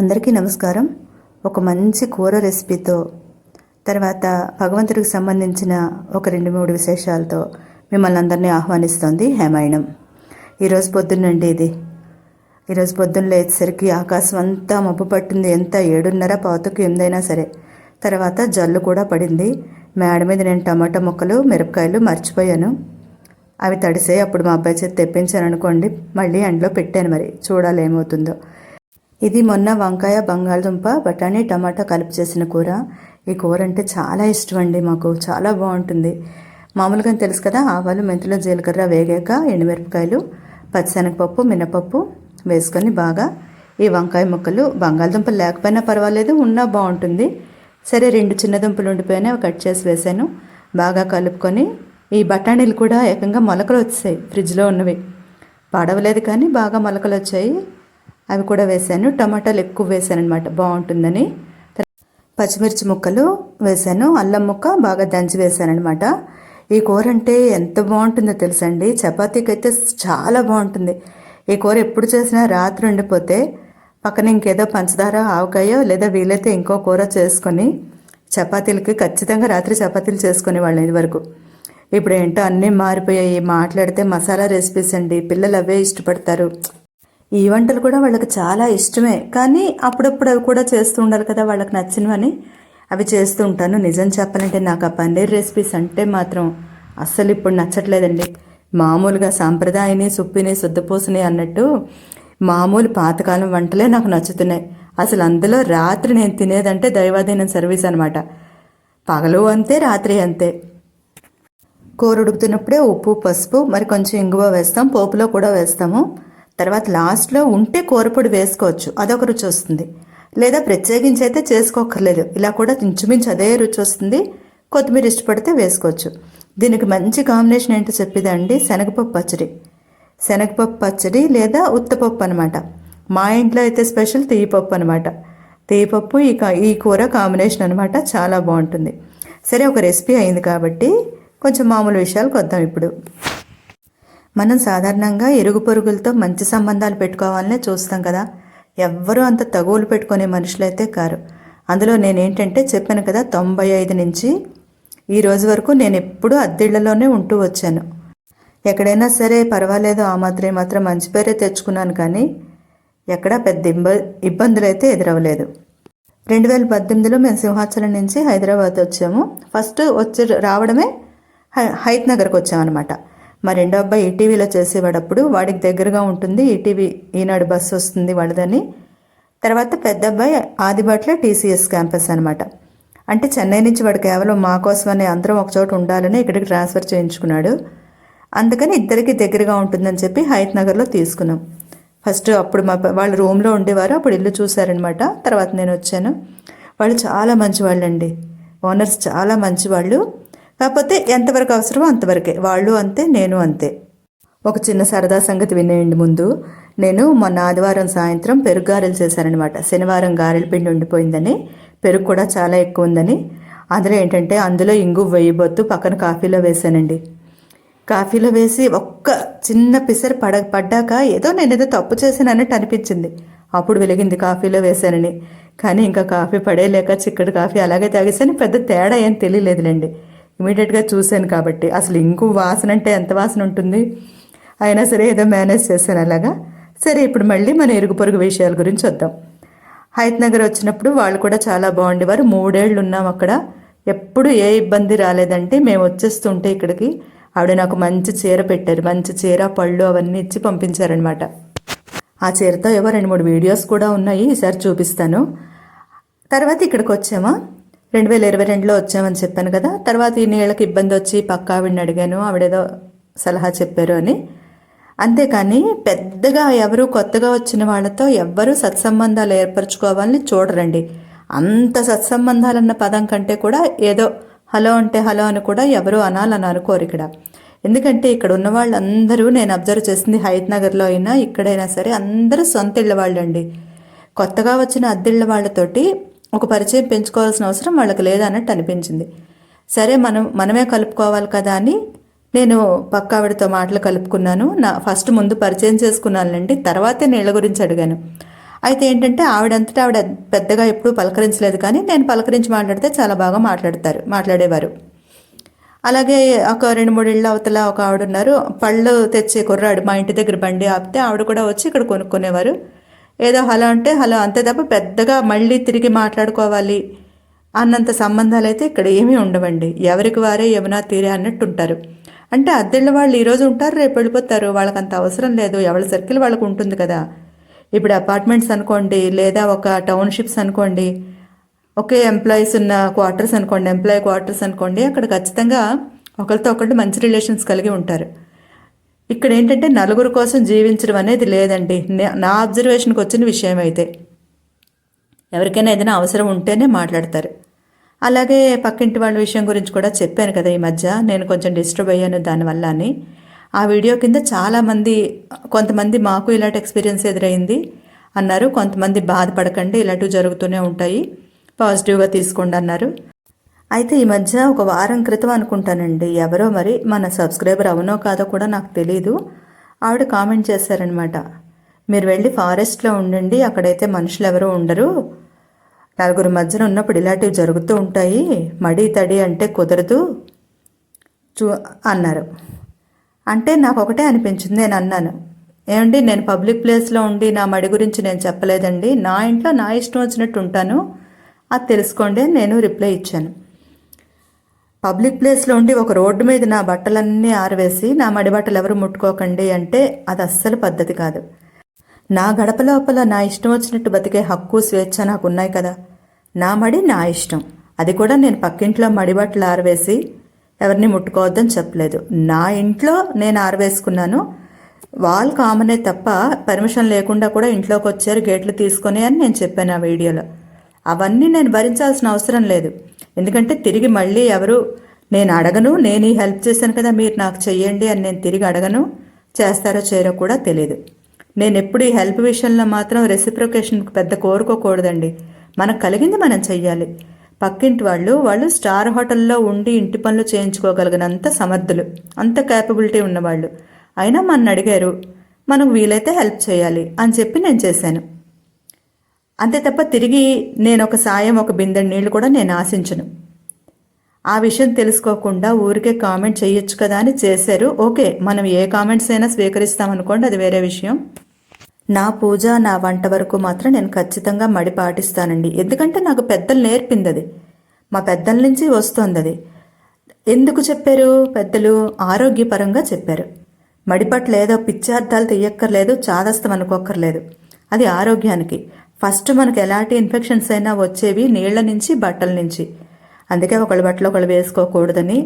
అందరికీ నమస్కారం. ఒక మంచి కూర రెసిపీతో తర్వాత భగవంతుడికి సంబంధించిన ఒక రెండు మూడు విశేషాలతో మిమ్మల్ని అందరినీ ఆహ్వానిస్తోంది హేమాయణం. ఈరోజు పొద్దున్నండి ఇది. ఈరోజు పొద్దున్న లేచేసరికి ఆకాశం అంతా మబ్బు పట్టింది. ఎంత ఏడున్నర పాతకు ఎనిమిదైనా సరే. తర్వాత జల్లు కూడా పడింది. మేడ మీద నేను టమాటా ముక్కలు మిరపకాయలు మర్చిపోయాను. అవి తడిసే అప్పుడు మా అబ్బాయి చేతి తెప్పించాను అనుకోండి మళ్ళీ ఎండలో పెట్టాను మరి. చూడాలి ఏమవుతుందో. ఇది మొన్న వంకాయ బంగాళదుంప బఠానీ టమాటా కలిపి చేసిన కూర. ఈ కూర అంటే చాలా ఇష్టం అండి మాకు. చాలా బాగుంటుంది. మామూలుగా తెలుసు కదా ఆవాలు మెంతులు జీలకర్ర వేగాక ఎండుమిరపకాయలు పచ్చిశనగపప్పు మినపప్పు వేసుకొని బాగా ఈ వంకాయ ముక్కలు. బంగాళదుంపలు లేకపోయినా పర్వాలేదు ఉన్నా బాగుంటుంది. సరే రెండు చిన్న దుంపలు ఉండిపోయినా కట్ చేసి వేసాను. బాగా కలుపుకొని ఈ బఠానీలు కూడా ఏకంగా మొలకలు వచ్చాయి ఫ్రిడ్జ్లో ఉన్నవి. పడవలేదు కానీ బాగా మొలకలు వచ్చాయి. అవి కూడా వేసాను. టమాటాలు ఎక్కువ వేసాను అనమాట బాగుంటుందని. పచ్చిమిర్చి ముక్కలు వేసాను. అల్లం ముక్క బాగా దంచి వేసాను అనమాట ఈ కూర అంటే ఎంత బాగుంటుందో తెలుసండి. చపాతీకి అయితే చాలా బాగుంటుంది. ఈ కూర ఎప్పుడు చేసినా రాత్రి ఉండిపోతే పక్కన ఇంకేదో పంచదార ఆవకాయో లేదా వీలైతే ఇంకో కూర చేసుకొని చపాతీలకి ఖచ్చితంగా రాత్రి చపాతీలు చేసుకునే వాళ్ళం ఇదివరకు. ఇప్పుడు ఏంటో అన్నీ మారిపోయాయి. మాట్లాడితే మసాలా రెసిపీస్ అండి. పిల్లలు అవే ఇష్టపడతారు. ఈ వంటలు కూడా వాళ్ళకి చాలా ఇష్టమే. కానీ అప్పుడప్పుడు అవి కూడా చేస్తూ ఉండాలి కదా వాళ్ళకి నచ్చినవని. అవి చేస్తూ ఉంటాను. నిజం చెప్పాలంటే నాకు ఆ పన్నీర్ రెసిపీస్ అంటే మాత్రం అస్సలు ఇప్పుడు నచ్చట్లేదండి. మామూలుగా సాంప్రదాయని సుప్పిని శుద్ధపూసని అన్నట్టు మామూలు పాతకాలం వంటలే నాకు నచ్చుతున్నాయి. అసలు అందులో రాత్రి నేను తినేదంటే దైవాధీనం సర్వీస్ అనమాట పగలు అంతే రాత్రి అంతే. కూర ఉడుకుతున్నప్పుడే ఉప్పు పసుపు మరి కొంచెం ఇంగువ వేస్తాం పోపులో కూడా వేస్తాము. తర్వాత లాస్ట్లో ఉంటే కూరపొడి వేసుకోవచ్చు అదొక రుచి వస్తుంది. లేదా ప్రత్యేకించి అయితే చేసుకోక్కర్లేదు ఇలా కూడా ఇంచుమించు అదే రుచి వస్తుంది. కొత్తిమీర ఇష్టపడితే వేసుకోవచ్చు. దీనికి మంచి కాంబినేషన్ ఏంటో చెప్పేదండి శనగపప్పు పచ్చడి. శనగపప్పు పచ్చడి లేదా ఉత్తపప్పు అనమాట మా ఇంట్లో అయితే స్పెషల్ తీయపప్పు అనమాట తీయపప్పు ఈ ఈ కూర కాంబినేషన్ అనమాట చాలా బాగుంటుంది. సరే ఒక రెసిపీ అయింది కాబట్టి కొంచెం మామూలు విషయాలకు వద్దాం ఇప్పుడు. మనం సాధారణంగా ఇరుగు పొరుగులతో మంచి సంబంధాలు పెట్టుకోవాలనే చూస్తాం కదా. ఎవ్వరూ అంత తగువులు పెట్టుకునే మనుషులైతే కారు. అందులో నేనేంటంటే చెప్పాను కదా తొంభై ఐదు నుంచి ఈ రోజు వరకు నేను ఎప్పుడూ అద్దెళ్ళలోనే ఉంటూ వచ్చాను. ఎక్కడైనా సరే పర్వాలేదు ఆ మాత్రమే మాత్రం మంచి పేరే తెచ్చుకున్నాను కానీ ఎక్కడా పెద్ద ఇబ్బ ఇబ్బందులు అయితే ఎదురవ్వలేదు. రెండు వేల పద్దెనిమిదిలో మేము సింహాచలం నుంచి హైదరాబాద్ వచ్చాము. ఫస్ట్ వచ్చి రావడమే హైత్ నగర్కి వచ్చామన్నమాట. మా రెండో అబ్బాయి ఈటీవీలో చేసేవాడప్పుడు వాడికి దగ్గరగా ఉంటుంది ఈటీవీ ఈనాడు బస్సు వస్తుంది వాళ్ళదని తర్వాత పెద్ద అబ్బాయి ఆదిబాట్లో టీసీఎస్ క్యాంపస్ అనమాట అంటే చెన్నై నుంచి వాడు కేవలం మా కోసమని అందరం ఒకచోట ఉండాలని ఇక్కడికి ట్రాన్స్ఫర్ చేయించుకున్నాడు. అందుకని ఇద్దరికి దగ్గరగా ఉంటుందని చెప్పి హైత్ నగర్లో తీసుకున్నాం. ఫస్ట్ అప్పుడు మా వాళ్ళు రూమ్లో ఉండేవారు అప్పుడు ఇల్లు చూశారనమాట తర్వాత నేను వచ్చాను. వాళ్ళు చాలా మంచి వాళ్ళండి ఓనర్స్ చాలా మంచి వాళ్ళు కాకపోతే ఎంతవరకు అవసరమో అంతవరకే. వాళ్ళు అంతే నేను అంతే. ఒక చిన్న సరదా సంగతి వినేయండి ముందు. నేను మొన్న ఆదివారం సాయంత్రం పెరుగు గారెలు చేశానఅనమాట శనివారం గారెల పిండి ఉండిపోయిందని పెరుగు కూడా చాలా ఎక్కువ ఉందని. అందులో ఏంటంటే అందులో ఇంగు వేయబోతు పక్కన కాఫీలో వేశానండి. కాఫీలో వేసి ఒక్క చిన్న పిసరు పడ పడ్డాక ఏదో నేను ఏదో తప్పు చేశానన్నట్టు అనిపించింది. అప్పుడు వెలిగింది కాఫీలో వేశానని. కానీ ఇంకా కాఫీ పడేయలేక చిక్కటి కాఫీ అలాగే తాగేసాను పెద్ద తేడా ఏం తెలియలేదులేండి. ఇమీడియట్గా చూశాను కాబట్టి అసలు ఇంకో వాసన అంటే ఎంత వాసన ఉంటుంది? అయినా సరే ఏదో మేనేజ్ చేశాను అలాగా. సరే ఇప్పుడు మళ్ళీ మన ఇరుగు పొరుగు విషయాల గురించి వద్దాం. హైత్ నగర్ వచ్చినప్పుడు వాళ్ళు కూడా చాలా బాగుండేవారు. మూడేళ్ళు ఉన్నాం అక్కడ. ఎప్పుడు ఏ ఇబ్బంది రాలేదంటే మేము వచ్చేస్తుంటే ఇక్కడికి. ఆవిడ నాకు మంచి చీర పెట్టారు. మంచి చీర పళ్ళు అవన్నీ ఇచ్చి పంపించారనమాట ఆ చీరతో ఏవో రెండు మూడు వీడియోస్ కూడా ఉన్నాయి. ఈసారి చూపిస్తాను. తర్వాత ఇక్కడికి వచ్చామా? రెండు వేల ఇరవై రెండులో వచ్చామని చెప్పాను కదా. తర్వాత ఈ నీళ్ళకి ఇబ్బంది వచ్చి పక్క ఆవిడని అడిగాను. ఆవిడేదో సలహా చెప్పారు అని. అంతేకాని పెద్దగా ఎవరు కొత్తగా వచ్చిన వాళ్ళతో ఎవ్వరూ సత్సంబంధాలు ఏర్పరచుకోవాలని చూడరండి. అంత సత్సంబంధాలన్న పదం కంటే కూడా ఏదో హలో అంటే హలో అని కూడా ఎవరు అనాలని అనుకోరు ఇక్కడ. ఎందుకంటే ఇక్కడ ఉన్న వాళ్ళందరూ నేను అబ్జర్వ్ చేసింది హైత్ నగర్లో అయినా ఇక్కడైనా సరే అందరూ సొంత ఇళ్ళ వాళ్ళండి. కొత్తగా వచ్చిన అద్దెళ్ళ వాళ్ళతోటి ఒక పరిచయం పెంచుకోవాల్సిన అవసరం వాళ్ళకి లేదన్నట్టు అనిపించింది. సరే మనం మనమే కలుపుకోవాలి కదా అని నేను పక్క ఆవిడతో మాటలు కలుపుకున్నాను. నా ఫస్ట్ ముందు పరిచయం చేసుకున్నానండి తర్వాతే నీళ్ళ గురించి అడిగాను. అయితే ఏంటంటే ఆవిడంతటా ఆవిడ పెద్దగా ఎప్పుడూ పలకరించలేదు కానీ నేను పలకరించి మాట్లాడితే చాలా బాగా మాట్లాడతారు మాట్లాడేవారు. అలాగే ఒక రెండు మూడు ఇళ్ళు అవతల ఒక ఆవిడ ఉన్నారు. పళ్ళు తెచ్చే కుర్రాడు మా ఇంటి దగ్గర బండి ఆపితే ఆవిడ కూడా వచ్చి ఇక్కడ కొనుక్కునేవారు. ఏదో హలో అంటే హలో అంతే తప్ప పెద్దగా మళ్ళీ తిరిగి మాట్లాడుకోవాలి అన్నంత సంబంధాలు అయితే ఇక్కడ ఏమీ ఉండవండి. ఎవరికి వారే యమునా తీరే అన్నట్టు ఉంటారు అంటే అద్దెళ్ళ వాళ్ళు ఈరోజు ఉంటారు రేపు వెళ్ళిపోతారు. వాళ్ళకి అంత అవసరం లేదు. ఎవరి సర్కిల్ వాళ్ళకు ఉంటుంది కదా. ఇప్పుడు అపార్ట్మెంట్స్ అనుకోండి లేదా ఒక టౌన్షిప్స్ అనుకోండి ఒకే ఎంప్లాయీస్ ఉన్న క్వార్టర్స్ అనుకోండి ఎంప్లాయీ క్వార్టర్స్ అనుకోండి అక్కడ ఖచ్చితంగా ఒకరితో ఒకళ్ళు మంచి రిలేషన్స్ కలిగి ఉంటారు. ఇక్కడ ఏంటంటే నలుగురు కోసం జీవించడం అనేది లేదండి. నే- నా అబ్జర్వేషన్కి వచ్చిన విషయం అయితే ఎవరికైనా ఏదైనా అవసరం ఉంటేనే మాట్లాడతారు. అలాగే పక్కింటి వాళ్ళ విషయం గురించి కూడా చెప్పాను కదా ఈ మధ్య. నేను కొంచెం డిస్టర్బ్ అయ్యాను దానివల్ల అని ఆ వీడియో కింద చాలామంది కొంతమంది మాకు ఇలాంటి ఎక్స్పీరియన్స్ ఎదురైంది అన్నారు. కొంతమంది బాధపడకండి ఇలాంటివి జరుగుతూనే ఉంటాయి. పాజిటివ్గా తీసుకోండి అన్నారు. అయితే ఈ మధ్య ఒక వారం క్రితం అనుకుంటానండి. ఎవరో మరి మన సబ్స్క్రైబర్ అవునో కాదో కూడా నాకు తెలియదు ఆవిడ కామెంట్ చేశారనమాట మీరు వెళ్ళి ఫారెస్ట్లో ఉండండి అక్కడైతే మనుషులు ఎవరూ ఉండరు. నలుగురు మధ్యన ఉన్నప్పుడు ఇలాంటివి జరుగుతూ ఉంటాయి. మడి తడి అంటే కుదరదు చూ అన్నారు. అంటే నాకు ఒకటే అనిపించింది నేను అన్నాను. ఏమండి నేను పబ్లిక్ ప్లేస్లో ఉండి నా మడి గురించి నేను చెప్పలేదండి. నా ఇంట్లో నా ఇష్టం వచ్చినట్టు ఉంటాను. అది తెలుసుకోండి నేను రిప్లై ఇచ్చాను. పబ్లిక్ ప్లేస్లో ఉండి ఒక రోడ్డు మీద నా బట్టలన్నీ ఆరవేసి నా మడి బట్టలు ఎవరు ముట్టుకోకండి అంటే అది అస్సలు పద్ధతి కాదు. నా గడప లోపల నా ఇష్టం వచ్చినట్టు బతికే హక్కు స్వేచ్ఛ నాకు ఉన్నాయి కదా. నా మడి నా ఇష్టం. అది కూడా నేను పక్కింట్లో మడి బట్టలు ఆరవేసి ఎవరిని ముట్టుకోవద్దని చెప్పలేదు. నా ఇంట్లో నేను ఆరవేసుకున్నాను. వాల్ కామనే తప్ప పర్మిషన్ లేకుండా కూడా ఇంట్లోకి వచ్చారు గేట్లు తీసుకొని అని నేను చెప్పాను ఆ వీడియోలో. అవన్నీ నేను భరించాల్సిన అవసరం లేదు. ఎందుకంటే తిరిగి మళ్ళీ ఎవరు నేను అడగను నేను ఈ హెల్ప్ చేశాను కదా మీరు నాకు చెయ్యండి అని నేను తిరిగి అడగను చేస్తారో చేయరో కూడా తెలియదు నేను ఎప్పుడు ఈ హెల్ప్ విషయంలో మాత్రం రెసిప్రొకేషన్ పెద్ద కోరుకోకూడదండి. మనకు కలిగింది మనం చెయ్యాలి. పక్కింటి వాళ్ళు వాళ్ళు స్టార్ హోటల్లో ఉండి ఇంటి పనులు చేయించుకోగలిగినంత సమర్థులు అంత క్యాపబిలిటీ ఉన్నవాళ్ళు. అయినా మన అడిగారు మనకు వీలైతే హెల్ప్ చేయాలి అని చెప్పి నేను చేశాను. అంతే తప్ప తిరిగి నేను ఒక సాయం ఒక బిందె నీళ్ళు కూడా నేను ఆశించను. ఆ విషయం తెలుసుకోకుండా ఊరికే కామెంట్ చేయొచ్చు కదా అని చేశారు. ఓకే మనం ఏ కామెంట్స్ అయినా స్వీకరిస్తామనుకోండి అది వేరే విషయం. నా పూజ నా వంట వరకు మాత్రం నేను ఖచ్చితంగా మడి పాటిస్తానండి. ఎందుకంటే నాకు పెద్దలు నేర్పింది అది మా పెద్దల నుంచి వస్తోంది అది ఎందుకు చెప్పారు? పెద్దలు ఆరోగ్యపరంగా చెప్పారు. మడిపట్ల ఏదో పిచ్చార్థాలు తీయక్కర్లేదు చాదస్తం అనుకోక్కర్లేదు. అది ఆరోగ్యానికి. ఫస్ట్ మనకు ఎలాంటి ఇన్ఫెక్షన్స్ అయినా వచ్చేవి నీళ్ళ నుంచి బట్టల నుంచి. అందుకే ఒకళ్ళ బట్టలు ఒకళ్ళు వేసుకోకూడదని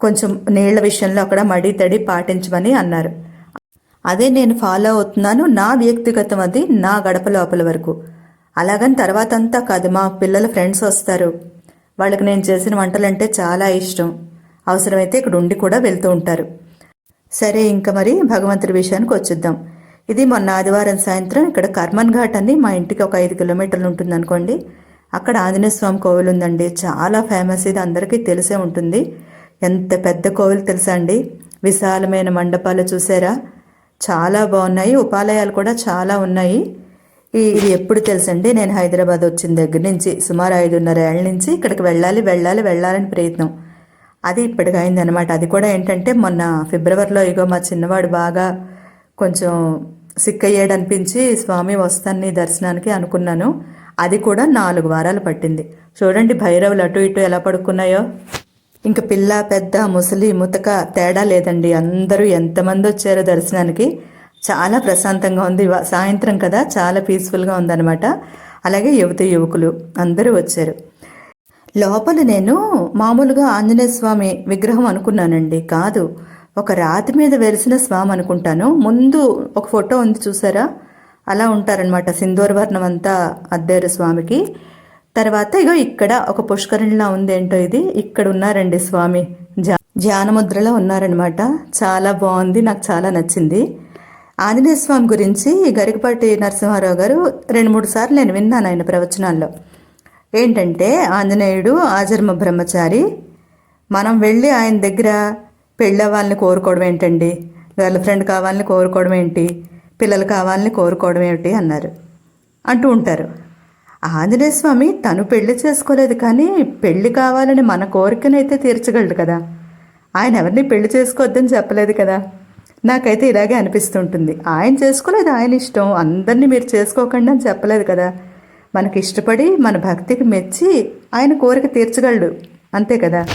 కొంచెం నీళ్ళ విషయంలో అక్కడ మడి తడి పాటించమని అన్నారు. అదే నేను ఫాలో అవుతున్నాను నా వ్యక్తిగతం అది నా గడప లోపల వరకు. అలాగని తర్వాత అంతా కాదు మా పిల్లల ఫ్రెండ్స్ వస్తారు. వాళ్ళకి నేను చేసిన వంటలంటే చాలా ఇష్టం. అవసరమైతే ఇక్కడ ఉండి కూడా వెళ్తూ ఉంటారు. సరే ఇంకా మరి భగవంతుడి విషయానికి వచ్చేద్దాం. ఇది మొన్న ఆదివారం సాయంత్రం ఇక్కడ కర్మన్ ఘాట్ అని మా ఇంటికి ఒక ఐదు కిలోమీటర్లు ఉంటుంది అనుకోండి. అక్కడ ఆంజనేయ స్వామి కోవిల్ ఉందండి. చాలా ఫేమస్ ఇది. అందరికీ తెలిసే ఉంటుంది. ఎంత పెద్ద కోవిల్ తెలుసా అండి? విశాలమైన మండపాలు చూసారా? చాలా బాగున్నాయి. ఉపాలయాలు కూడా చాలా ఉన్నాయి. ఇది ఎప్పుడు తెలుసండి నేను హైదరాబాద్ వచ్చిన దగ్గర నుంచి సుమారు ఐదున్నర ఏళ్ళ నుంచి ఇక్కడికి వెళ్ళాలి వెళ్ళాలి వెళ్ళాలని ప్రయత్నం. అది ఇప్పటికి అయిందనమాట అది కూడా ఏంటంటే మొన్న ఫిబ్రవరిలో ఇగో మా చిన్నవాడు బాగా కొంచెం సిక్ అనిపించి స్వామి వస్తాను నీ దర్శనానికి అనుకున్నాను. అది కూడా నాలుగు వారాలు పట్టింది. చూడండి భైరవులు అటు ఇటు ఎలా పడుకున్నాయో. ఇంక పిల్ల పెద్ద ముసలి ముతక తేడా లేదండి. అందరూ ఎంతమంది వచ్చారో దర్శనానికి? చాలా ప్రశాంతంగా ఉంది. సాయంత్రం కదా చాలా పీస్ఫుల్గా ఉందన్నమాట. అలాగే యువతి యువకులు అందరూ వచ్చారు. లోపల నేను మామూలుగా ఆంజనేయ స్వామి విగ్రహం అనుకున్నానండి. కాదు. ఒక రాతి మీద వెలిసిన స్వామి అనుకుంటాను. ముందు ఒక ఫోటో ఉంది చూసారా? అలా ఉంటారనమాట సింధూరవర్ణం అంతా అద్దారు స్వామికి. తర్వాత ఇగో ఇక్కడ ఒక పుష్కరిణిలా ఉందేంటో ఇది. ఇక్కడ ఉన్నారండి స్వామి. ధ్యానముద్రలో ఉన్నారనమాట చాలా బాగుంది నాకు చాలా నచ్చింది. ఆంజనేయ స్వామి గురించి గరికపాటి నరసింహారావు గారు రెండు మూడు సార్లు నేను విన్నాను ఆయన ప్రవచనాల్లో. ఏంటంటే ఆంజనేయుడు ఆజన్మ బ్రహ్మచారి. మనం వెళ్ళి ఆయన దగ్గర పెళ్ళవ్వాలని కోరుకోవడం ఏంటండి? గర్ల్ ఫ్రెండ్ కావాలని కోరుకోవడం ఏంటి? పిల్లలు కావాలని కోరుకోవడం ఏమిటి? అన్నారు. అంటూ ఉంటారు. ఆంజనేయ స్వామి తను పెళ్ళి చేసుకోలేదు కానీ పెళ్ళి కావాలని మన కోరికనైతే తీర్చగలడు కదా. ఆయన ఎవరిని పెళ్ళి చేసుకోవద్దని చెప్పలేదు కదా. నాకైతే ఇలాగే అనిపిస్తుంటుంది. ఆయన చేసుకోలేదు ఆయన ఇష్టం. అందరినీ మీరు చేసుకోకండి అని చెప్పలేదు కదా. మనకి ఇష్టపడి మన భక్తికి మెచ్చి ఆయన కోరిక తీర్చగలడు. అంతే కదా.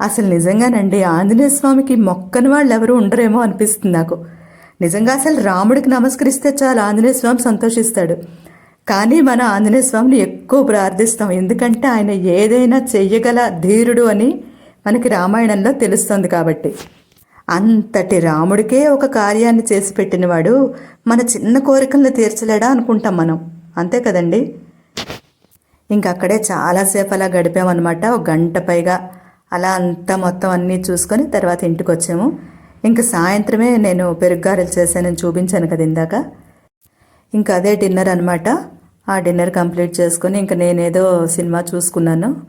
అసలు నిజంగానండి ఆంజనేయ స్వామికి మొక్కని వాళ్ళు ఎవరు ఉండరేమో అనిపిస్తుంది నాకు. నిజంగా అసలు రాముడికి నమస్కరిస్తే చాలు ఆంజనేయ స్వామి సంతోషిస్తాడు. కానీ మన ఆంజనేయ స్వామిని ఎక్కువ ప్రార్థిస్తాం. ఎందుకంటే ఆయన ఏదైనా చెయ్యగల ధీరుడు అని మనకి రామాయణంలో తెలుస్తుంది కాబట్టి. అంతటి రాముడికే ఒక కార్యాన్ని చేసి పెట్టినవాడు మన చిన్న కోరికలను తీర్చలేడా అనుకుంటాం మనం. అంతే కదండి? ఇంకక్కడే చాలాసేపు అలా గడిపామన్నమాట. ఒక గంట పైగా అలా అంతా మొత్తం అన్నీ చూసుకొని తర్వాత ఇంటికి వచ్చాము ఇంకా సాయంత్రమే నేను పెరుగ్గారెలు చేశానని చూపించాను కదా ఇందాక. ఇంకా అదే డిన్నర్ అనమాట ఆ డిన్నర్ కంప్లీట్ చేసుకొని ఇంకా నేనేదో సినిమా చూసుకున్నాను.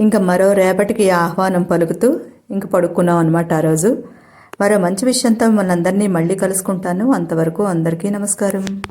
ఇంకా మరో రేపటికి ఆహ్వానం పలుకుతూ ఇంక పడుకున్నాం అనమాట ఆ రోజు. మరో మంచి విషయంతో మనందరినీ మళ్ళీ కలుసుకుంటాను. అంతవరకు అందరికీ నమస్కారం.